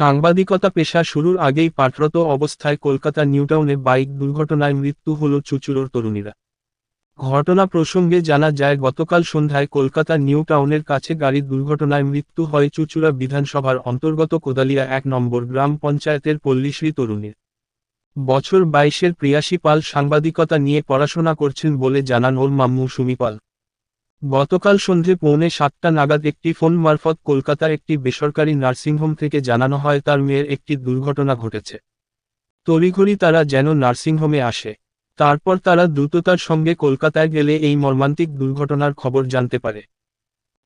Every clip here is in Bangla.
সাংবাদিকতা পেশা শুরুর আগেই পাটরত অবস্থায় কলকাতা নিউটাউনে বাইক দুর্ঘটনায় মৃত্যু হল চুচুড়োর তরুণীরা। ঘটনা প্রসঙ্গে জানা যায়, গতকাল সন্ধ্যায় কলকাতা নিউ টাউনের কাছে গাড়ির দুর্ঘটনায় মৃত্যু হয় চুচুড়া বিধানসভার অন্তর্গত কোদালিয়া এক নম্বর গ্রাম পঞ্চায়েতের পল্লীশ্রী তরুণীর। বছর বাইশের প্রিয়াসী পাল সাংবাদিকতা নিয়ে পড়াশোনা করছেন বলে জানান ওর মাম্মু সুমি পাল গতকাল সন্ধে পৌনে সাতটা নাগাদ একটি ফোন মারফত কলকাতার একটি বেসরকারি নার্সিংহোম থেকে জানানো হয় তার মেয়ের একটি দুর্ঘটনা ঘটেছে। তড়িঘড়ি তারা যেন নার্সিংহোমে আসে। তারপর তারা দ্রুততার সঙ্গে কলকাতায় গেলে এই মর্মান্তিক দুর্ঘটনার খবর জানতে পারে।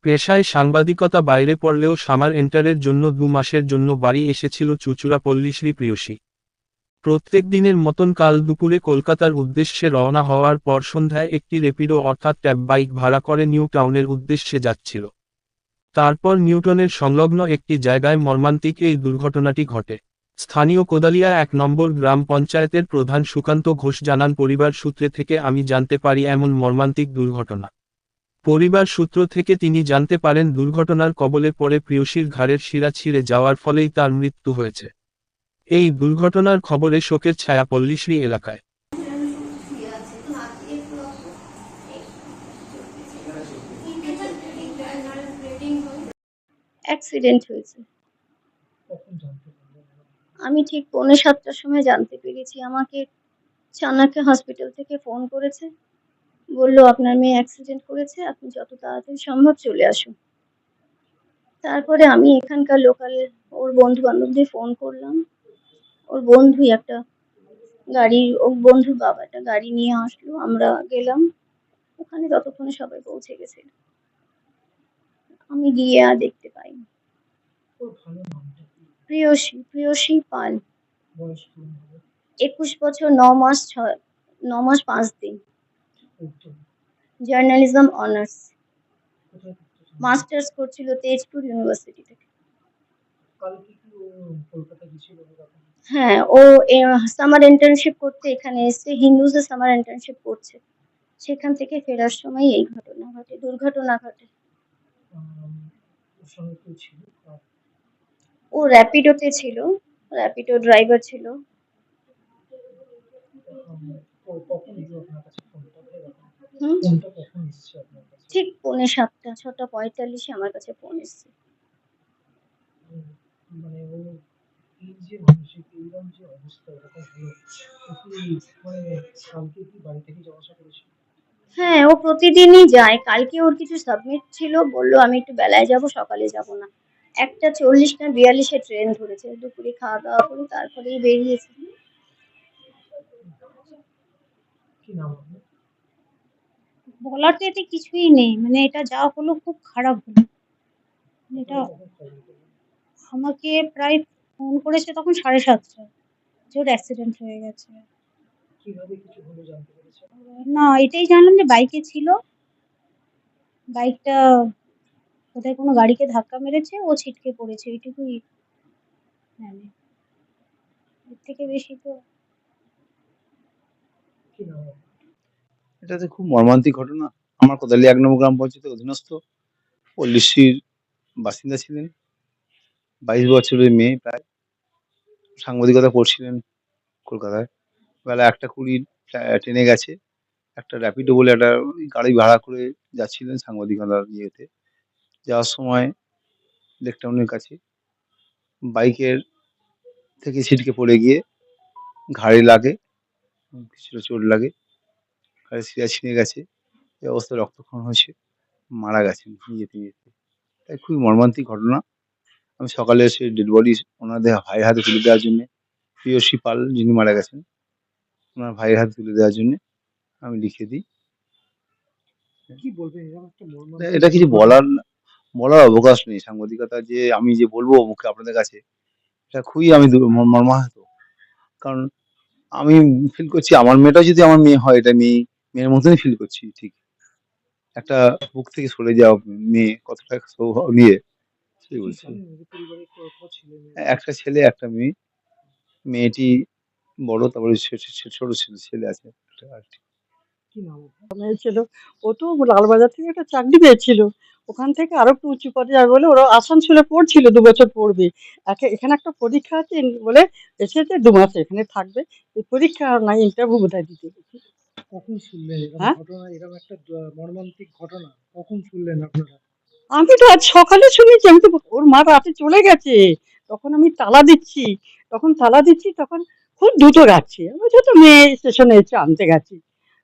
পেশায় সাংবাদিকতা বাইরে পড়লেও সামার এন্টারের জন্য দু মাসের জন্য বাড়ি এসেছিল চুচুড়া পল্লীশ্রী প্রিয়সী। প্রত্যেক দিনের মতন কাল দুপুরে কলকাতার উদ্দেশ্যে রওনা হওয়ার পর সন্ধ্যায় একটি রেপিডো অর্থাৎ ট্যাব বাইক ভাড়া করে নিউ টাউনের উদ্দেশ্যে যাচ্ছিল। তারপর নিউটনের সংলগ্ন একটি জায়গায় মর্মান্তিক এই দুর্ঘটনাটি ঘটে। স্থানীয় কোদালিয়া এক নম্বর গ্রাম পঞ্চায়েতের প্রধান সুকান্ত ঘোষ জানান, পরিবার সূত্রে থেকে আমি জানতে পারি এমন মর্মান্তিক দুর্ঘটনা। পরিবার সূত্র থেকে তিনি জানতে পারেন, দুর্ঘটনার কবলে পড়ে প্রিয়সীর ঘাড়ের শিরা ছিঁড়ে যাওয়ার ফলেই তার মৃত্যু হয়েছে। এই দুর্ঘটনার খবরে শোকের ছায়া পল্লীশ্রী এলাকায়। অ্যাক্সিডেন্ট হয়েছে। আমি ঠিক পৌনে সাতটার সময় জানতে পেরেছি। আমাকে চাণক্য হসপিটাল থেকে ফোন করেছে। বলল, আপনার মেয়ে অ্যাক্সিডেন্ট করেছে, আপনি যত তাড়াতাড়ি সম্ভব চলে আসুন। তারপরে আমি এখানকার লোকালের ওর বন্ধু বান্ধবদের ফোন করলাম। ওর বন্ধুই একটা গাড়ি ওর বন্ধুর বাবা একটা গাড়ি নিয়ে আসলো আমরা গেলাম। ওখানে ততক্ষণে সবাই পৌঁছে গেছে। আমি গিয়ে আর দেখতে পাইনি। প্রিয়সী প্রিয়সী পাল। একুশ বছর ন মাস ছয় ন মাস পাঁচ দিন। Journalism honours. মাস্টার্স করছিল তেজপুর ইউনিভার্সিটি থেকে। কলকাতা এরকম হ্যাঁ ও সামার ইন্টার্নশিপ করতে এখানে এসে হিন্দুজে সামার ইন্টার্নশিপ করছে। সেখান থেকে ফেরার সময় এই ঘটনা ঘটে, দুর্ঘটনা ঘটে। ও র্যাপিডোতে ছিল র্যাপিডো ড্রাইভার ছিল। ঠিক পৌনে সাতটা, ছটা পঁয়তাল্লিশে আমার কাছে ফোন এসছে। মানে ও এই যে মানসিক এইরকম যে অবস্থা এরকম হলো মানে কালকে কি বাড়ি থেকে যাওয়া আসা করেছিল হ্যাঁ ও প্রতিদিনই যায়। কালকে ওর কিছু সাবমিট ছিল বলল আমি একটু বেলায় যাব সকালে যাব না। একটা চল্লিশ না বিয়াল্লিশে ট্রেন ধরেছে। দুপুরে খাওয়া দাওয়া করে তারপরেই বেরিয়েছে। বলার তো এতে কিছুই নেই। মানে এটা যা হলো খুব খারাপ হলো। এটা খবর পেলেন? আমাকে প্রায় ফোন করেছে তখন সাড়ে সাতটা। যে ওর অ্যাক্সিডেন্ট হয়ে গেছে। না এটাই জানলাম যে বাইকে ছিল। বাইকটা কোথায় কোনো গাড়িকে ধাক্কা মেরেছে ও ছিটকে পড়েছে। এইটুকুই জানি। এর থেকে বেশি তো? এটা তো খুব মর্মান্তিক ঘটনা। আমার কোদালি এক নম্বর গ্রাম পঞ্চায়েতের অধীনস্থ। পল্লীশ্রীর বাসিন্দা ছিলেন। বাইশ বছরের মেয়ে, প্রায় সাংবাদিকতা করছিলেন কলকাতায়। বেলা একটা কুড়ি ট্রেনে গেছে, একটা র্যাপিডো বলে একটা গাড়ি ভাড়া করে যাচ্ছিলেন সাংবাদিকতার ইয়েতে। যাওয়ার সময় লেকটাউনের কাছে বাইকের থেকে ছিটকে পড়ে গিয়ে ঘাড়ে লাগে, কিছুটা চোট লাগে, ঘাড়ে শিরা ছিঁড়ে গেছে, এই অবস্থায় রক্তক্ষরণ হয়েছে, মারা গেছেন নিজেতে নিজেতে তাই খুবই মর্মান্তিক ঘটনা। আমি সকালে এসে ডেড বডি ওনাদের ভাইয়ের হাতে তুলে দেওয়ার জন্য প্রিয়সী পাল যিনি মারা গেছেন ওনার ভাইয়ের হাতে তুলে দেওয়ার জন্য আমি লিখে দিই। এটা- কিছু বলার বলার অবকাশ নেই সাংবাদিকতা যে আমি যে বলব মুখে আপনাদের কাছে এটা খুবই আমি মর্মাহত। কারণ আমি ফিল করছি আমার মেয়েটাও যদি আমার মেয়ে হয় এটা মেয়ে মেয়ের মতনই ফিল করছি ঠিক। একটা বুক থেকে সরে যাওয়া মেয়ে কতটা সৌভাগ্য নিয়ে সেই কি বলছি জানেন যে পরিবারে কত ছেলে মেয়ে একটা ছেলে একটা মেয়ে। মেয়েটি বড় তারপরে ছোট ছেলে ছেলে আছে ছিল ও তো লালবাজার থেকে একটা চাকরি পেয়েছিল। ওখান থেকে আরও একটু উঁচু পদে যাবে বলে ওরা আসানসোলে পড়ছিল দু বছর পড়বে। এখানে একটা পরীক্ষা আছে বলে এসেছে দু মাস এখানে থাকবে। এই পরীক্ষা আর নাই ইন্টারভিউ বোধহয় দিতে। কখন শুনলেন হ্যাঁ? ঘটনা এরকম একটা মর্মান্তিক ঘটনা? কখন শুনলেন আপনারা? আমি তো আজ সকালে শুনেছি, আমি তো ওর মা রাতে চলে গেছে। তখন আমি তালা দিচ্ছি। তখন তালা দিচ্ছি, তখন খুব দ্রুত যাচ্ছে। আমি তো মেয়ে স্টেশনে এসে আনতে গেছি।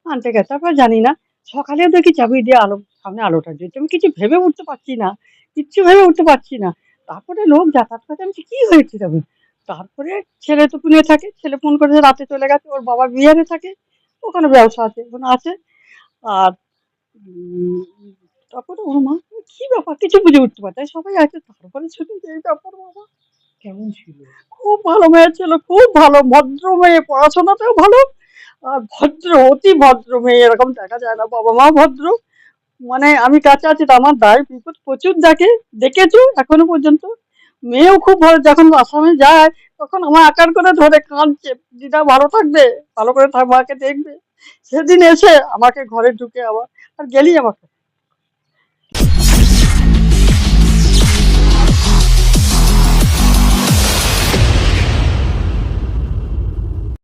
আনতে গেছে, তারপর জানি না সকালে দেখি চাবি দিয়ে আলো, সামনে আলোটা জ্বলছে আমি কিছু ভেবে উঠতে পারছি না, কিচ্ছু ভেবে উঠতে পারছি না। তারপরে লোক যাতায়াত করছে, আমি কি হয়েছে তবে? তারপরে ছেলে তো পুনে থাকে, ছেলে ফোন করেছে রাতে চলে গেছে, ওর বাবা বিহারে থাকে, ওখানে ব্যবসা আছে, ওখানে আছে। আর তারপরে ওর মা, কি ব্যাপার? কিছু বুঝে উঠতে পারছে সবাই আছে, তারপরে শুনি যে ব্যাপার বাবা কেমন ছিল? খুব ভালো মেয়ে ছিল, খুব ভালো, ভদ্র মেয়ে, পড়াশোনাতেও ভালো, আর ভদ্র, অতি ভদ্র মেয়ে, এরকম দেখা যায় না। বাবা মা ভদ্র। মানে আমি কাছে আছি তো, আমার দায় বিপদ প্রচুর দেখে, দেখেছ এখনও পর্যন্ত। মেয়েও খুব ভালো, যখন আসামে যায়, তখন আমার আকার করে ধরে কাঁদছে, দিদা ভালো থাকবে? ভালো করে মাকে দেখবে? সেদিন এসে আমাকে ঘরে ঢুকে আবার, আর গেলি আমাকে।